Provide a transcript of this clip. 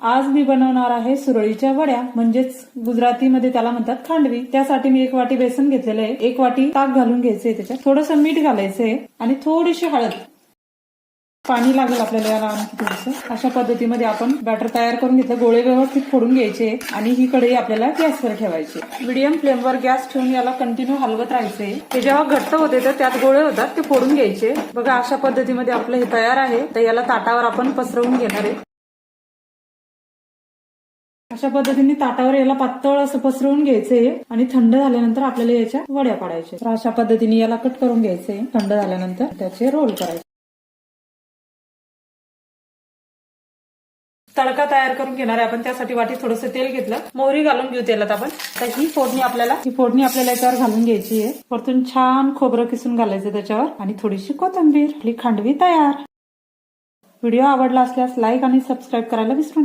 आज मी बनवणार आहे सुरळीच्या वड्या म्हणजेच गुजरातीमध्ये त्याला म्हणतात खांडवी. त्यासाठी मी एक वाटी बेसन घेतलेलं आहे. एक वाटी ताक घालून घ्यायचंय त्याच्यात. थोडंसं मीठ घालायचंय आणि थोडीशी हळद. पाणी लागेल आपल्याला याला आणखी थोडस. अशा पद्धतीमध्ये आपण बॅटर तयार करून घेतलं. गोळे व्यवस्थित फोडून घ्यायचे आणि ही कढई आपल्याला गॅसवर ठेवायची. मिडियम फ्लेमवर गॅस ठेवून याला कंटिन्यू हलवत राहायचे ते जेव्हा घट्ट होते तर त्यात गोळे होतात ते फोडून घ्यायचे. बघा अशा पद्धतीमध्ये आपलं हे तयार आहे. तर याला ताटावर आपण पसरवून घेणार आहे. अशा पद्धतीने ताटावर याला पातळ असं पसरवून घ्यायचंय आणि थंड झाल्यानंतर आपल्याला याच्या वड्या पाडायच्या तर अशा पद्धतीने याला कट करून घ्यायचंय थंड झाल्यानंतर त्याचे रोल करायचे. तडका तयार करून घेणार आहे आपण. त्यासाठी वाटी थोडस तेल घेतलं. मोहरी घालून घेऊ तेलात आपण. तर ही फोडणी आपल्याला ही फोडणी आपल्याला याच्यावर घालून घ्यायची आहे. परतून छान खोबरं किसून घालायचं त्याच्यावर. आणि थोडीशी कोथिंबीर. आपली खांडवी तयार. व्हिडिओ आवडला असल्यास लाईक आणि सबस्क्राईब करायला विसरू नका.